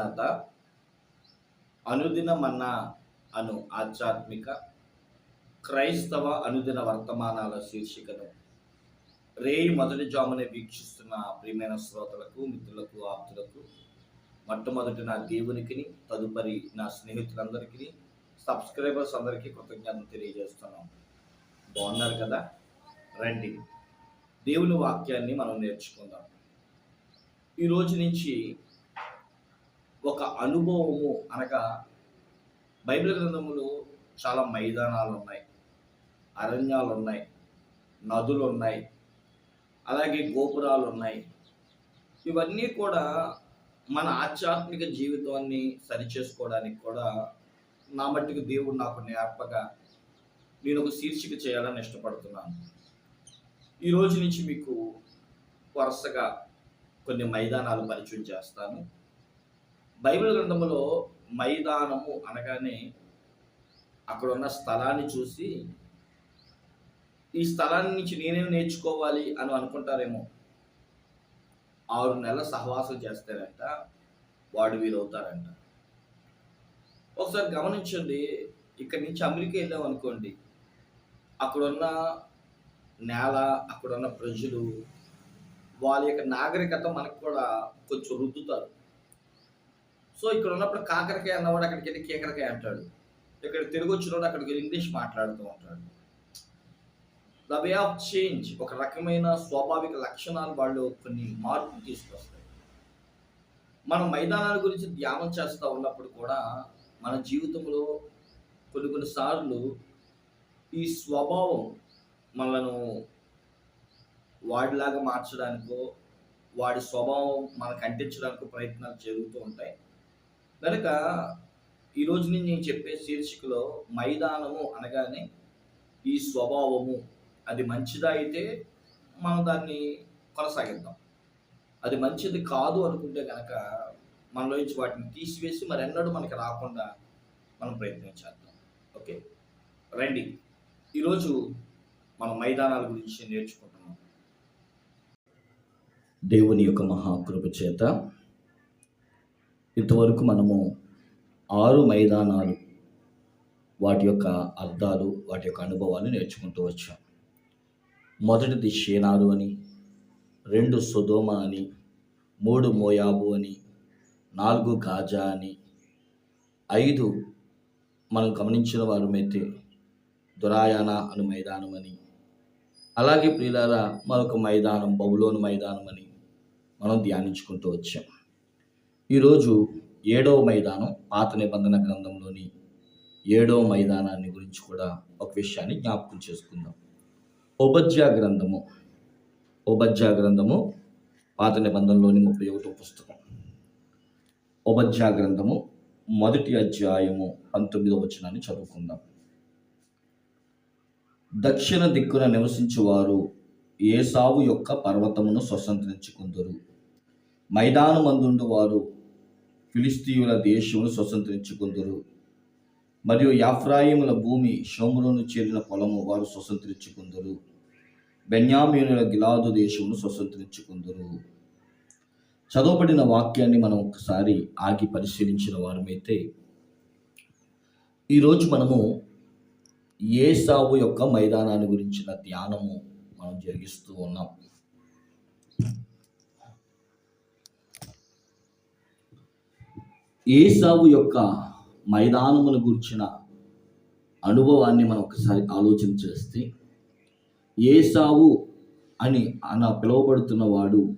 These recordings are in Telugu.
పరిశుద్ధ అనుదిన మన్నా అను ఆధ్యాత్మిక క్రైస్తవ అనుదిన వర్తమానాల శీర్షికను రేయి మొదటి జామునే వీక్షిస్తున్న ప్రియమైన శ్రోతలకు మిత్రులకు ఆప్తులకు మొట్టమొదటి నా దేవునికి తదుపరి నా స్నేహితులందరికీ సబ్స్క్రైబర్స్ అందరికీ కృతజ్ఞతలు తెలియజేస్తున్నాం. బాగున్నారు కదా? రండి. దేవుని వాక్యాన్ని మనం నేర్చుకుందాం. ఈ రోజు నుంచి ఒక అనుభవము అనగా బైబిల్ గ్రంథములో చాలా మైదానాలు ఉన్నాయి అరణ్యాలు ఉన్నాయి నదులు ఉన్నాయి అలాగే గోపురాలు ఉన్నాయి ఇవన్నీ కూడా మన ఆధ్యాత్మిక జీవితాన్ని సరిచేసుకోవడానికి కూడా నా మట్టుకు దేవుడు నాకు నేర్పగా నేను ఒక శీర్షిక చేయాలని ఇష్టపడుతున్నాను. ఈ రోజు నుంచి మీకు వరుసగా కొన్ని మైదానాలు పరిచయం చేస్తాను. బైబిల్ గ్రంథములో మైదానము అనగానే అక్కడ ఉన్న స్థలాన్ని చూసి ఈ స్థలాన్ని నుంచి నేనేం నేర్చుకోవాలి? అని అనుకుంటారేమో. ఆరు నెలల సహవాసం చేస్తారంట వాడు వీలవుతారంట. ఒకసారి గమనించండి ఇక్కడి నుంచి అమెరికా వెళ్ళాం అనుకోండి. అక్కడున్న నేల అక్కడున్న ప్రజలు వాళ్ళ యొక్క నాగరికత మనకు కూడా కొంచెం రుద్దుతారు. సో ఇక్కడ ఉన్నప్పుడు కాకరకాయ అన్నవాడు అక్కడికి వెళ్ళి కేకరకాయ అంటాడు. ఇక్కడ తెలుగు వచ్చినవాడు అక్కడికి వెళ్ళి ఇంగ్లీష్ మాట్లాడుతూ ఉంటాడు. ద వే ఆఫ్ చేంజ్ ఒక రకమైన స్వాభావిక లక్షణాలు వాళ్ళు కొన్ని మార్పులు తీసుకొస్తాయి. మనం మైదానాల గురించి ధ్యానం చేస్తూ ఉన్నప్పుడు కూడా మన జీవితంలో కొన్ని కొన్నిసార్లు ఈ స్వభావం మనను వాడిలాగా మార్చడానికో వాడి స్వభావం మనకు అంటించడానికి ప్రయత్నాలు జరుగుతూ ఉంటాయి. కనుక ఈరోజు నుంచి నేను చెప్పే శీర్షికలో మైదానము అనగానే ఈ స్వభావము. అది మంచిదా అయితే మనం దాన్ని కొనసాగిద్దాం. అది మంచిది కాదు అనుకుంటే కనుక మనలో నుంచి వాటిని తీసివేసి మరి ఎన్నడూ మనకి రాకుండా మనం ప్రయత్నించేద్దాం ఓకే? రండి. ఈరోజు మన మైదానాల గురించి నేర్చుకుంటున్నాం. దేవుని యొక్క మహాకృప చేత ఇంతవరకు మనము ఆరు మైదానాలు వాటి యొక్క అర్థాలు వాటి యొక్క అనుభవాలు నేర్చుకుంటూ వచ్చాం. మొదటిది షేనారు అని రెండు సుధోమ అని మూడు మోయాబు అని నాలుగు గాజా అని ఐదు మనం గమనించిన వారమైతే దురాయాన అను మైదానం అని అలాగే ప్రియులారా మరొక మైదానం బబులోను మైదానం అని మనం ధ్యానించుకుంటూ వచ్చాం. ఈరోజు ఏడవ మైదానం పాత నిబంధన గ్రంథంలోని ఏడవ మైదానాన్ని గురించి కూడా ఒక విషయాన్ని జ్ఞాపకం చేసుకుందాం. ఉపజ్యా గ్రంథము. ఉపజ్యా గ్రంథము పాత నిబంధనలోని ముప్పై ఒకటో పుస్తకం. ఉపజ్యా గ్రంథము మొదటి అధ్యాయము పంతొమ్మిదో వచనాన్ని చదువుకుందాం. దక్షిణ దిక్కున నివసించువారు ఏసావు యొక్క పర్వతమును స్వతంత్రించుకుందరు. మైదానమందుండు వారు ఫిలిస్తీయుల దేశమును స్వతంత్రించుకుందరు. మరియు యాఫ్రాయిముల భూమి షోములోను చేరిన పొలము వారు స్వతంత్రించుకుందరు. బెన్యామీనుల గిలాదు దేశమును స్వతంత్రించుకుందరు. చదవబడిన వాక్యాన్ని మనం ఒకసారి ఆగి పరిశీలించిన వారమైతే ఈరోజు మనము ఏసావు యొక్క మైదానాన్ని గురించిన ధ్యానము మనం జరిగిస్తూ ఉన్నాం. ఏసావు యొక్క మైదానమును గురించిన అనుభవాన్ని మనం ఒకసారి ఆలోచన చేస్తే ఏసావు అని అన పిలువబడుతున్న వాడు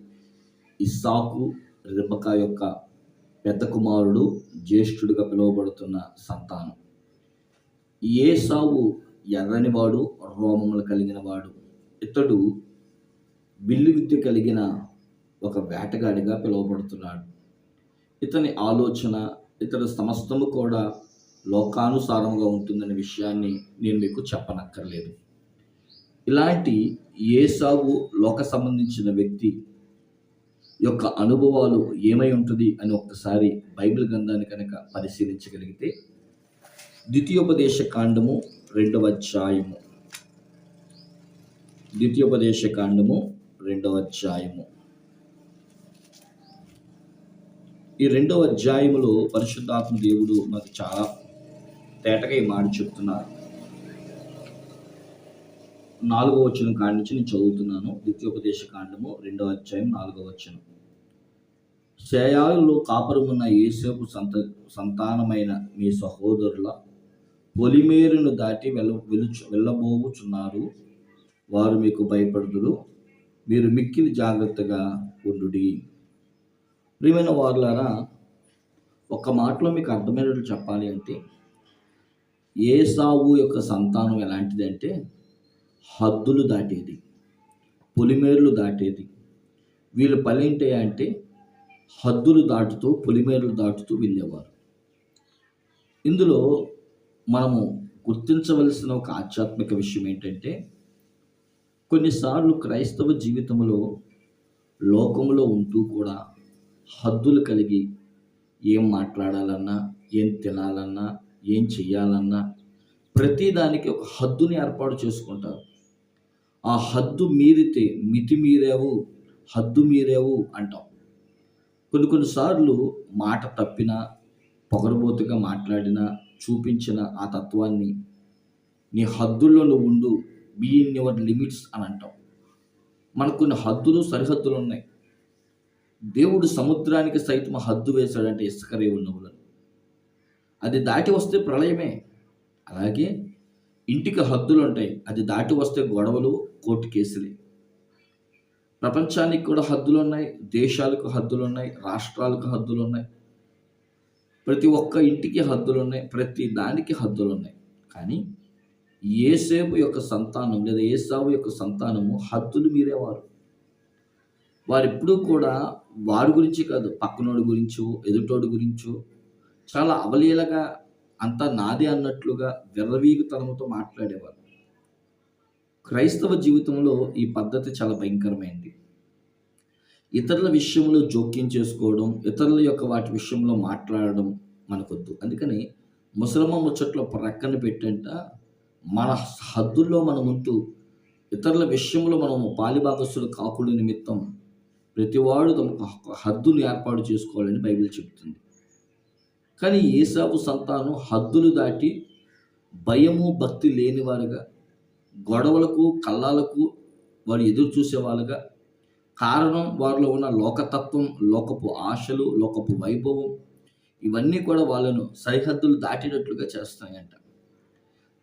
ఇస్సాకు రిబక యొక్క పెద్ద కుమారుడు జ్యేష్ఠుడిగా పిలువబడుతున్న సంతానం. ఏసావు ఎర్రనివాడు రోమములు కలిగిన వాడు ఇతడు బిల్లు విద్య కలిగిన ఒక వేటగాడిగా పిలువబడుతున్నాడు. ఇతని ఆలోచన ఇతని సమస్తము కూడా లోకానుసారంగా ఉంటుందనే విషయాన్ని నేను మీకు చెప్పనక్కర్లేదు. ఇలాంటి ఏసావు లోక సంబంధించిన వ్యక్తి యొక్క అనుభవాలు ఏమై ఉంటుంది అని ఒక్కసారి బైబిల్ గ్రంథాన్ని కనుక పరిశీలించగలిగితే ద్వితీయోపదేశ కాండము రెండవ అధ్యాయము. ద్వితీయోపదేశ కాండము రెండవ అధ్యాయము. ఈ రెండవ అధ్యాయములో పరిశుద్ధాత్మ దేవుడు మాకు చాలా తేటగా ఈ మాట చెప్తున్నారు. నాలుగో వచ్చిన కాడి నుంచి నేను చదువుతున్నాను. ద్వితీయోపదేశ కాండము రెండవ అధ్యాయం నాలుగో వచనం. శయాలులో కాపురమున్న ఏసేపు సంత సంతానమైన మీ సహోదరుల పొలిమేరును దాటి వెళ్ళ వెలుచు వెళ్ళబోవుచున్నారు. వారు మీకు భయపడుదురు. మీరు మిక్కిలి జాగ్రత్తగా ఉండుడి. ప్రియమైన వారులారా ఒక మాటలో మీకు అర్థమైనట్లు చెప్పాలి అంటే ఏ సావు యొక్క సంతానం ఎలాంటిది అంటే హద్దులు దాటేది పొలిమేర్లు దాటేది. వీళ్ళ పని ఏంటి అంటే హద్దులు దాటుతూ పొలిమేర్లు దాటుతూ వెళ్ళేవారు. ఇందులో మనము గుర్తించవలసిన ఒక ఆధ్యాత్మిక విషయం ఏంటంటే కొన్నిసార్లు క్రైస్తవ జీవితంలో లోకంలో ఉంటూ కూడా హద్దులు కలిగి ఏం మాట్లాడాలన్నా ఏం తినాలన్నా ఏం చెయ్యాలన్నా ప్రతిదానికి ఒక హద్దుని ఏర్పాటు చేసుకుంటారు. ఆ హద్దు మీరితే మితి మీరేవు హద్దు మీరేవు అంటాం. కొన్ని కొన్నిసార్లు మాట తప్పిన పొగరబోతుగా మాట్లాడిన చూపించిన ఆ తత్వాన్ని నీ హద్దుల్లో నువ్వు ఉండు బీ ఇన్ యువర్ లిమిట్స్ అని అంటాం. మనకు కొన్ని హద్దులు సరిహద్దులు ఉన్నాయి. దేవుడు సముద్రానికి సైతం హద్దు వేశాడంటే ఇసుక రేవున్నవులను అది దాటి వస్తే ప్రళయమే. అలాగే ఇంటికి హద్దులు ఉంటాయి. అది దాటి వస్తే గొడవలు కోర్టు కేసులే. ప్రపంచానికి కూడా హద్దులు ఉన్నాయి. దేశాలకు హద్దులు ఉన్నాయి. రాష్ట్రాలకు హద్దులు ఉన్నాయి. ప్రతి ఒక్క ఇంటికి హద్దులు ఉన్నాయి. ప్రతి దానికి హద్దులు ఉన్నాయి. కానీ ఏసేపు యొక్క సంతానం లేదా ఏసావు యొక్క సంతానము హద్దులు మీరేవారు. వారిప్పుడు కూడా వాడి గురించి కాదు పక్కనోడి గురించో ఎదుటోడి గురించో చాలా అవలీలగా అంతా నాదే అన్నట్లుగా విర్రవీగుతనంతో మాట్లాడేవారు. క్రైస్తవ జీవితంలో ఈ పద్ధతి చాలా భయంకరమైంది. ఇతరుల విషయంలో జోక్యం చేసుకోవడం ఇతరుల యొక్క వాటి విషయంలో మాట్లాడడం మనకొద్దు. అందుకని ముసలమ్మ ముచ్చట్లో ప్రక్కన పెట్టంట మన హద్దుల్లో మనం ఉంటూ ఇతరుల విషయంలో మనము పాలిభాగస్తులు కాకుడు నిమిత్తం ప్రతివాడు తమకు హద్దులు ఏర్పాటు చేసుకోవాలని బైబిల్ చెబుతుంది కానీ ఏసాపు సంతానం హద్దులు దాటి భయము భక్తి లేనివారుగా గొడవలకు కళ్ళాలకు వారు ఎదురు చూసేవాళ్ళుగా కారణం వారిలో ఉన్న లోకతత్వం లోకపు ఆశలు లోకపు వైభవం ఇవన్నీ కూడా వాళ్ళను సరిహద్దులు దాటినట్లుగా చేస్తాయంట.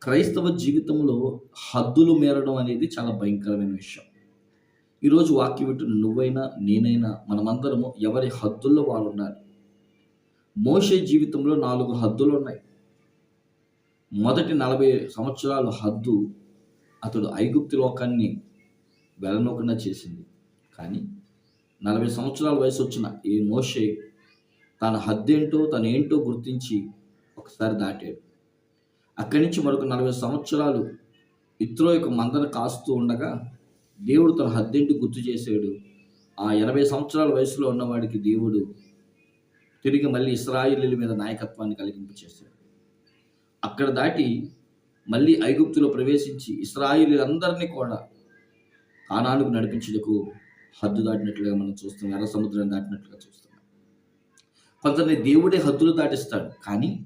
క్రైస్తవ జీవితంలో హద్దులు మేరడం అనేది చాలా భయంకరమైన విషయం. ఈరోజు వాక్యం వింటున్న నువ్వైనా నేనైనా మనమందరము ఎవరి హద్దుల్లో వాళ్ళు ఉండాలి మోషే జీవితంలో నాలుగు హద్దులు ఉన్నాయి. మొదటి నలభై సంవత్సరాల హద్దు అతడు ఐగుప్తి లోకాన్ని వెళ్ళనోకుండా చేసింది. కానీ నలభై సంవత్సరాల వయసు వచ్చిన ఈ మోషే తన హద్దేంటో తను ఏంటో గుర్తించి ఒకసారి దాటాడు. అక్కడి నుంచి మరొక నలభై సంవత్సరాలు ఇత్రో యొక్క మందన కాస్తూ ఉండగా దేవుడు తన హద్దేంటి గుర్తు చేశాడు. ఆ ఎనభై సంవత్సరాల వయసులో ఉన్నవాడికి దేవుడు తిరిగి మళ్ళీ ఇస్రాయిలీల మీద నాయకత్వాన్ని కలిగింపు చేశాడు. అక్కడ దాటి మళ్ళీ ఐగుప్తులో ప్రవేశించి ఇస్రాయిలీలందరినీ కూడా కానానికి నడిపించుటకు హద్దు దాటినట్లుగా మనం చూస్తాం ఎర్ర సముద్రం దాటినట్లుగా చూస్తున్నాం. కొందరిని దేవుడే హద్దులు దాటిస్తాడు. కానీ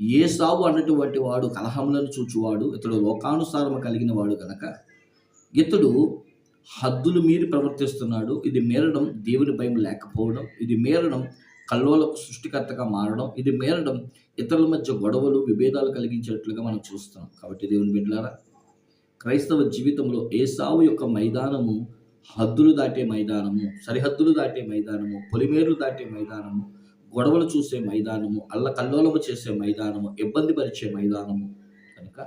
ఏ సావు అన్నటువంటి వాడు కలహములను చూచువాడు ఇతడు లోకానుసారము కలిగిన వాడు కనుక ఇతడు హద్దులు మీరి ప్రవర్తిస్తున్నాడు. ఇది మేరడం దేవుని భయం లేకపోవడం. ఇది మేరడం కల్లోలకు సృష్టికర్తగా మారడం. ఇది మేరడం ఇతరుల మధ్య గొడవలు విభేదాలు కలిగించేట్లుగా మనం చూస్తున్నాం. కాబట్టి దేవుని బిడ్డలారా క్రైస్తవ జీవితంలో ఏసావు యొక్క మైదానము హద్దులు దాటే మైదానము సరిహద్దులు దాటే మైదానము పొలిమేరులు దాటే మైదానము గొడవలు చూసే మైదానము అల్ల కల్లోలము చేసే మైదానము ఇబ్బంది పరిచే మైదానము కనుక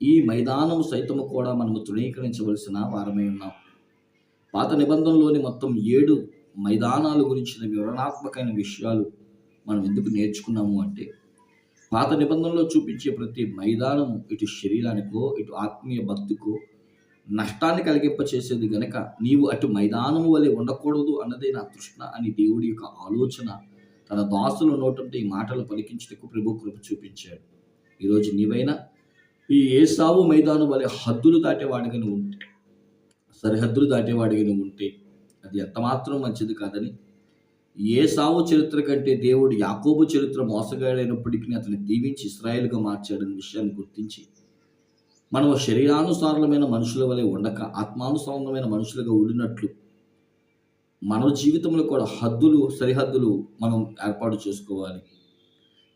ఈ మైదానము సైతము కూడా మనము తృణీకరించవలసిన వారమై ఉన్నాం. పాత నిబంధనలోని మొత్తం ఏడు మైదానాల గురించిన వివరణాత్మకమైన విషయాలు మనం ఎందుకు నేర్చుకున్నాము అంటే పాత నిబంధనలో చూపించే ప్రతి మైదానము ఇటు శరీరానికో ఇటు ఆత్మీయ భక్తికో నష్టాన్ని కలిగింప చేసేది గనక నీవు అటు మైదానము వలె ఉండకూడదు అన్నదే నా తృష్ణ అని దేవుడి యొక్క ఆలోచన తన దాసుల నోటంటే ఈ మాటలు పలికించుటకు ప్రభు కృప చూపించాడు. ఈరోజు నీవైనా ఈ ఏసావు మైదానం వలె హద్దులు దాటేవాడిగా నువ్వు ఉంటే సరిహద్దులు దాటేవాడిగా నువ్వు ఉంటే అది ఎంతమాత్రం మంచిది కాదని ఏ సావు చరిత్ర కంటే దేవుడు యాకోబు చరిత్ర మోసగాడైనప్పటికీ అతన్ని దీవించి ఇస్రాయేల్గా మార్చాడని విషయాన్ని గుర్తించి మనం శరీరానుసారమైన మనుషుల వలె ఉండక ఆత్మానుసారమైన మనుషులుగా ఉండినట్లు మన జీవితంలో కూడా హద్దులు సరిహద్దులు మనం ఏర్పాటు చేసుకోవాలి.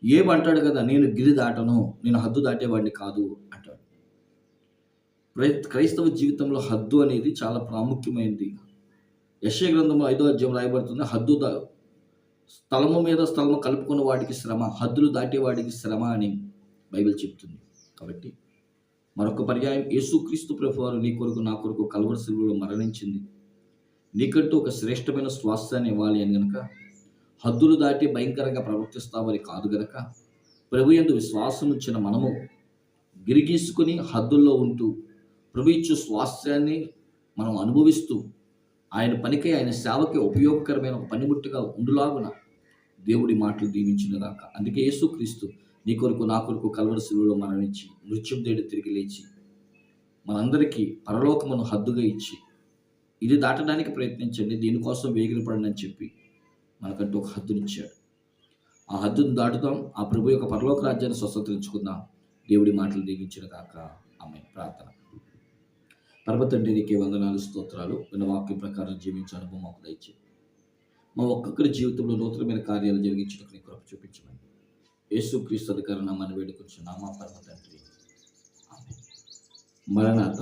ఏమంటాడు కదా నేను గిరి దాటను నేను హద్దు దాటేవాడిని కాదు అంటాడు. క్రై- క్రైస్తవ జీవితంలో హద్దు అనేది చాలా ప్రాముఖ్యమైనది యశ్య గ్రంథంలో ఐదో అధ్యాయం రాయబడుతుంది హద్దు దా స్థలము మీద స్థలము కలుపుకున్న వాడికి శ్రమ హద్దులు దాటేవాడికి శ్రమ అని బైబిల్ చెప్తుంది. కాబట్టి మరొక పర్యాయం యేసుక్రీస్తు ప్రభు వారు నీ కొరకు నా కొరకు కలవర శిలువలో మరణించింది. నీకంటూ ఒక శ్రేష్టమైన స్వాస్థ్యాన్ని ఇవ్వాలి అని కనుక హద్దులు దాటి భయంకరంగా ప్రవర్తిస్తావని కాదు గనక ప్రభు ఎందు విశ్వాసం ఉంచిన మనము గిరిగీసుకుని హద్దుల్లో ఉంటూ ప్రభు ఇచ్చు స్వాస్థ్యాన్ని మనం అనుభవిస్తూ ఆయన పనికి ఆయన సేవకి ఉపయోగకరమైన ఒక పనిముట్టుగా ఉండులాగున దేవుడి మాటలు దీవించినగాక అందుకే యేసుక్రీస్తు నీ కొరకు నా కొరకు కలవరి శిలువలో మరణించి మృత్యుం దేడు తిరిగి లేచి మనందరికీ పరలోకమును హద్దుగా ఇచ్చి ఇది దాటడానికి ప్రయత్నించండి దీనికోసం వేగిన అని చెప్పి మనకంటూ ఒక హద్దునిచ్చాడు. ఆ హద్దును దాటుదాం ఆ ప్రభు యొక్క పరలోక రాజ్యాన్ని స్వతంత్రించుకుందాం దేవుడి మాటలు దీవించిన కాక ఆమె ప్రార్థన. పరమ తండ్రి నీకే వందనాలు స్తోత్రాలు. విన్న వాక్యం ప్రకారం జీవించే అనుభవం మాకు దయచే మా ఒక్కొక్కరి జీవితంలో నూతనమైన కార్యాలు జరిగించడానికి నీ కృప చూపించమని. యేసుక్రీస్తు అధికారం నామాన్ని వేడుకొచ్చిన నామా పరమ తండ్రి ఆమె మరణాత